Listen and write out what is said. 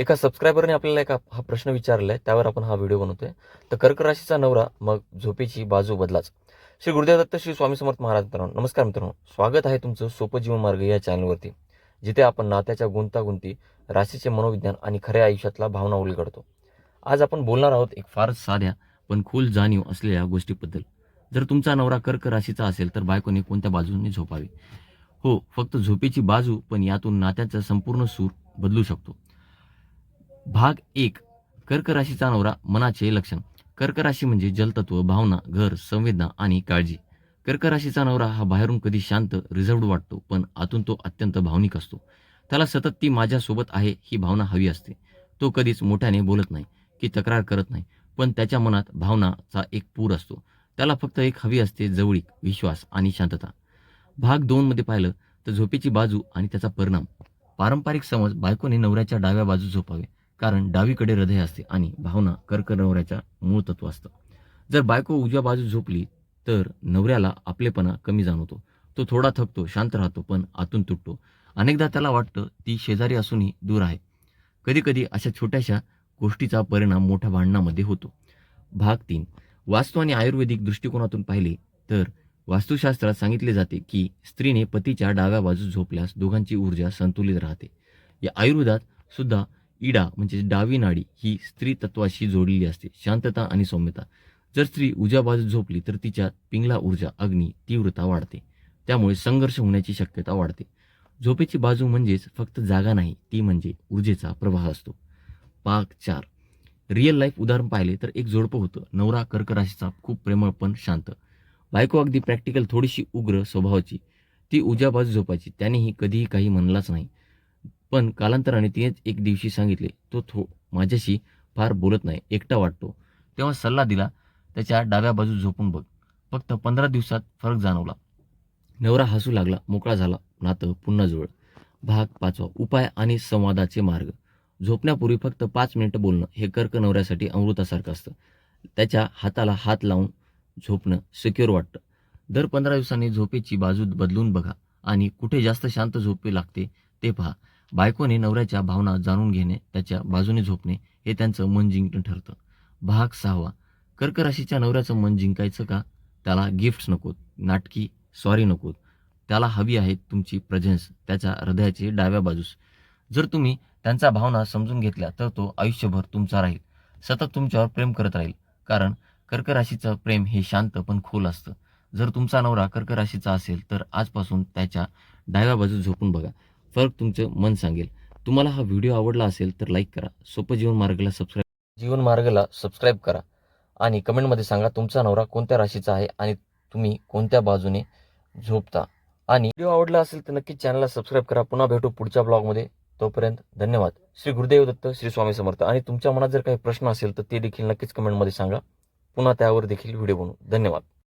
एका सबस्क्रायबरने आपल्याला एका हा प्रश्न विचारला आहे त्यावर आपण हा व्हिडिओ बनवतोय. तर कर्क राशीचा नवरा मग झोपेची बाजू बदलाच. श्री गुरुदेव दत्त श्री स्वामी समर्थ महाराज मित्रांनो नमस्कार मित्रांनो. स्वागत आहे तुमचं सोपं जीवन मार्ग या चॅनलवरती जिथे आपण नात्याच्या गुंतागुंती राशीचे मनोविज्ञान आणि खऱ्या आयुष्यातला भावना उलगडतो. आज आपण बोलणार आहोत एक फारच साध्या पण खोल जाणीव असलेल्या गोष्टीबद्दल. जर तुमचा नवरा कर्क राशीचा असेल तर बायकोने कोणत्या बाजूने झोपावी? हो फक्त झोपेची बाजू पण यातून नात्याचा संपूर्ण सूर बदलू शकतो. भाग एक कर्क राशीचा नवरा मनाचे लक्षण. कर्क राशी म्हणजे जलतत्व भावना घर संवेदना आणि काळजी. कर्क राशीचा नवरा हा बाहेरून कधी शांत रिझर्वड वाटतो पण आतून तो अत्यंत भावनिक असतो. त्याला सतत ती माझ्यासोबत आहे ही भावना हवी असते. तो कधीच मोठ्याने बोलत नाही की तक्रार करत नाही पण त्याच्या मनात भावनाचा एक पूर असतो. त्याला फक्त एक हवी असते जवळीक विश्वास आणि शांतता. भाग दोनमध्ये पाहिलं तर झोपेची बाजू आणि त्याचा परिणाम. पारंपरिक समज बायकोने नवऱ्याच्या डाव्या बाजू झोपावे. कारण डावीकडे हृदय असते आणि भावना कर्कनवऱ्याच्या मूळ तत्व असतं. जर बायको उजव्या बाजू झोपली तर नवऱ्याला आपलेपणा कमी जाणवतो. तो थोडा थकतो शांत राहतो पण आतून तुटतो. अनेकदा त्याला वाटतं ती शेजारी असूनही दूर आहे. कधीकधी अशा छोट्याशा गोष्टीचा परिणाम मोठ्या भांडणामध्ये होतो. भाग तीन. वास्तू आणि आयुर्वेदिक दृष्टिकोनातून पाहिले तर वास्तुशास्त्रात सांगितले जाते की स्त्रीने पतीच्या डाव्या बाजूस झोपल्यास दोघांची ऊर्जा संतुलित राहते. या आयुर्वेदात सुद्धा इडा म्हणजे डावी नाडी ही स्त्री तत्वाशी जोडलेली असते. शांतता आणि सौम्यता. जर स्त्री उजव्या बाजू झोपली तर तिच्यात पिंगला ऊर्जा अग्नी तीव्रता वाढते. त्यामुळे संघर्ष होण्याची शक्यता वाढते. झोपेची बाजू म्हणजेच फक्त जागा नाही ती म्हणजे ऊर्जेचा प्रवाह असतो. पाक चार. रिअल लाईफ उदाहरण पाहिले तर एक जोडपं होतं. नवरा कर्क राशीचा खूप प्रेमळ पण शांत. बायको अगदी प्रॅक्टिकल थोडीशी उग्र स्वभावाची. ती उजव्या बाजू झोपायची. त्यानेही कधीही काही म्हणलाच नाही. पण कालांतराने तिनेच एक दिवशी सांगितले तो थो माझ्याशी फार बोलत नाही एकटा वाटतो. तेव्हा सल्ला दिला त्याच्या डाव्या बाजू झोपून बघ. फक्त पंधरा दिवसात फरक जाणवला. नवरा हसू लागला मोकळा झाला नातं पुन्हा जवळ भाग पाचवा उपाय आणि संवादाचे मार्ग. झोपण्यापूर्वी फक्त पाच मिनिटं बोलणं हे कर्क नवऱ्यासाठी अमृतासारखं असतं. त्याच्या हाताला हात लावून झोपणं सिक्युअर वाटतं. दर पंधरा दिवसांनी झोपेची बाजू बदलून बघा आणि कुठे जास्त शांत झोपे लागते ते पहा. बायकोने नवऱ्याच्या भावना जाणून घेणे त्याच्या बाजूने झोपणे हे त्यांचं मन जिंकणं ठरतं. भाग सहावा. कर्क राशीच्या नवऱ्याचं मन जिंकायचं का? त्याला गिफ्ट्स नकोत. नाटकी सॉरी नकोत. त्याला हवी आहे तुमची प्रेझेन्स त्याच्या हृदयाची डाव्या बाजूस. जर तुम्ही त्यांचा भावना समजून घेतल्या तर तो आयुष्यभर तुमचा राहील. सतत तुमच्यावर प्रेम करत राहील. कारण कर्क राशीचं प्रेम हे शांत पण खोल असतं. जर तुमचा नवरा कर्क राशीचा असेल तर आजपासून त्याच्या डाव्या बाजूस झोपून बघा. फरक तुमचं मन सांगेल. तुम्हाला हा व्हिडिओ आवडला असेल तर लाईक करा. सोपं जीवन मार्गाला सबस्क्राईब जीवन मार्गाला सबस्क्राईब करा आणि कमेंटमध्ये सांगा तुमचा नवरा कोणत्या राशीचा आहे आणि तुम्ही कोणत्या बाजूने झोपता. आणि व्हिडिओ आवडला असेल तर नक्कीच चॅनलला सबस्क्राईब करा. पुन्हा भेटू पुढच्या ब्लॉगमध्ये तोपर्यंत धन्यवाद. श्री गुरुदेव दत्त श्री स्वामी समर्थ. आणि तुमच्या मनात जर काही प्रश्न असेल तर ते देखील नक्कीच कमेंटमध्ये सांगा. पुन्हा त्यावर देखील व्हिडिओ बनवू. धन्यवाद.